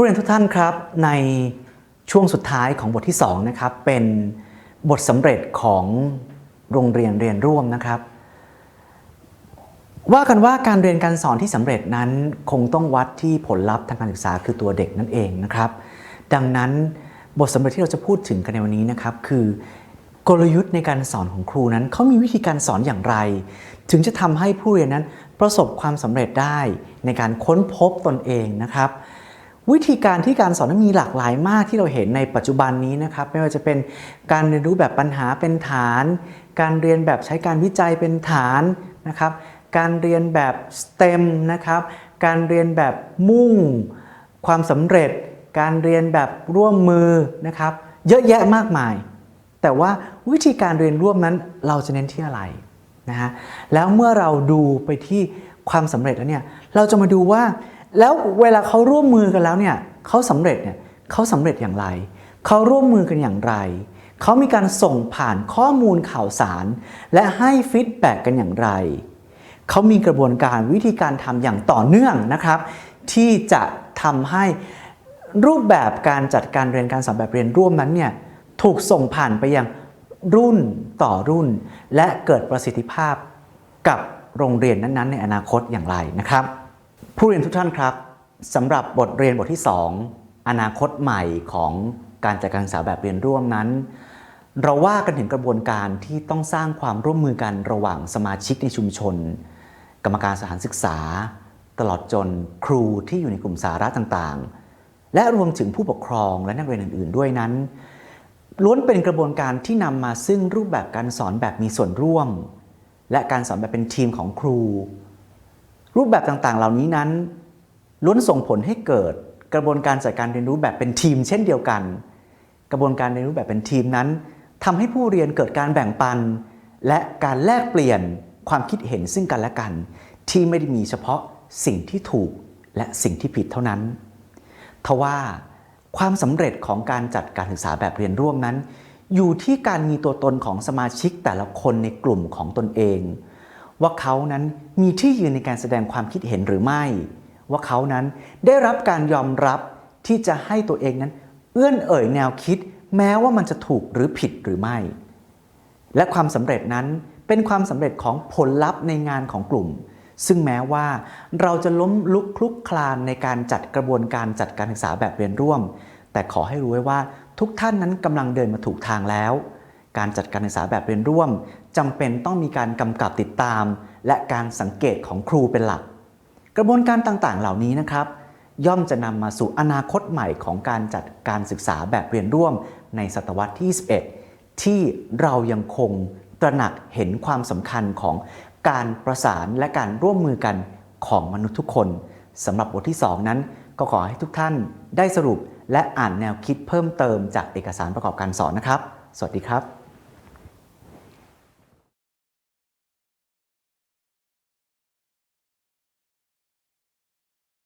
ผู้เรียนทุกท่านครับในช่วงสุดท้ายของบทที่2นะครับเป็นบทสำเร็จของโรงเรียนเรียนร่วมนะครับ ว่ากันว่าการเรียนการสอนที่สำเร็จนั้นคงต้องวัดที่ผลลัพธ์ทางการศึกษาคือตัวเด็กนั่นเองนะครับ ดังนั้นบทสำเร็จที่เราจะพูดถึงกันในวันนี้นะครับ คือกลยุทธ์ในการสอนของครูนั้นเขามีวิธีการสอนอย่างไร ถึงจะทำให้ผู้เรียนนั้นประสบความสำเร็จได้ในการค้นพบตนเองนะครับ วิธีการที่การสอนนั้นมีหลากหลายมากที่เราเห็นในปัจจุบันนี้นะครับ ไม่ว่าจะเป็นการเรียนรู้แบบปัญหาเป็นฐาน การเรียนแบบใช้การวิจัยเป็นฐานนะครับ การเรียนแบบ STEM นะครับ การเรียนแบบมุ่ง ความสำเร็จ การเรียนแบบร่วมมือนะครับ เยอะแยะมากมาย แต่ว่าวิธีการเรียนร่วมนั้นเราจะเน้นที่อะไรนะฮะแล้วเมื่อเราดูไปที่ความสำเร็จแล้วเนี่ยเราจะมาดูว่า แล้วเวลาเขาร่วมมือกันแล้วเนี่ยเขาสำเร็จเนี่ยเขาสำเร็จอย่างไร เขาร่วมมือกันอย่างไร เขามีการส่งผ่านข้อมูลข่าวสาร และให้ฟีดแบ็กกันอย่างไร เขามีกระบวนการวิธีการทำอย่างต่อเนื่องนะครับ ที่จะทำให้รูปแบบการจัดการเรียนการสอนแบบเรียนร่วมนั้นเนี่ยถูกส่งผ่านไปยังรุ่นต่อรุ่น และเกิดประสิทธิภาพกับโรงเรียนนั้นๆ ในอนาคตอย่างไรนะครับ ผู้เรียนทุกท่านครับสำหรับบทเรียนบทที่ 2 อนาคตใหม่ของการจัดการศึกษาแบบเรียนร่วมนั้น เราว่ากันถึงกระบวนการที่ต้องสร้างความร่วมมือกันระหว่างสมาชิกในชุมชน กรรมการสถานศึกษา ตลอดจนครูที่อยู่ในกลุ่มสาระต่างๆ และรวมถึงผู้ปกครองและนักเรียนอื่น ๆ ด้วยนั้น ล้วนเป็นกระบวนการที่นำมาซึ่งรูปแบบการสอนแบบมีส่วนร่วม และการสอนแบบเป็นทีมของครู รูปแบบต่างๆ เหล่านี้นั้นล้วนส่งผลให้เกิดกระบวนการจัดการเรียนรู้แบบเป็นทีม เช่นเดียวกัน กระบวนการเรียนรู้แบบเป็นทีมนั้นทำให้ผู้เรียนเกิดการแบ่งปัน และการแลกเปลี่ยนความคิดเห็นซึ่งกันและกัน ที่ไม่ได้มีเฉพาะสิ่งที่ถูกและสิ่งที่ผิดเท่านั้นทว่าความสำเร็จของการจัดการศึกษาแบบเรียนร่วมนั้น อยู่ที่การมีตัวตนของสมาชิกแต่ละคนในกลุ่มของตนเอง ว่าเขานั้นมีที่ยืนในการแสดงความคิดเห็นหรือไม่ ว่าเขานั้นได้รับการยอมรับที่จะให้ตัวเองนั้น เอื้อนเอ่ยแนวคิด แม้ว่ามันจะถูกหรือผิดหรือไม่ และความสำเร็จนั้นเป็นความสำเร็จของผลลัพธ์ในงานของกลุ่ม ซึ่งแม้ว่าเราจะล้มลุกคลุกคลานในการจัดกระบวนการจัดการศึกษาแบบเรียนร่วม แต่ขอให้รู้ไว้ว่าทุกท่านนั้นกำลังเดินมาถูกทางแล้ว การจัดการศึกษาแบบเรียนร่วม จำเป็นต้องมีการกำกับติดตาม และการสังเกตของครูเป็นหลัก กระบวนการต่างๆ เหล่านี้นะครับ ย่อมจะนำมาสู่อนาคตใหม่ของการจัดการศึกษาแบบเรียนร่วมในศตวรรษที่ 21 ที่เรายังคงตระหนักเห็นความสำคัญของการประสานและการร่วมมือกันของมนุษย์ทุกคนสำหรับบทที่ 2 นั้น ก็ขอให้ทุกท่านได้สรุปและอ่านแนวคิดเพิ่มเติมจากเอกสารประกอบการสอนนะครับ สวัสดีครับ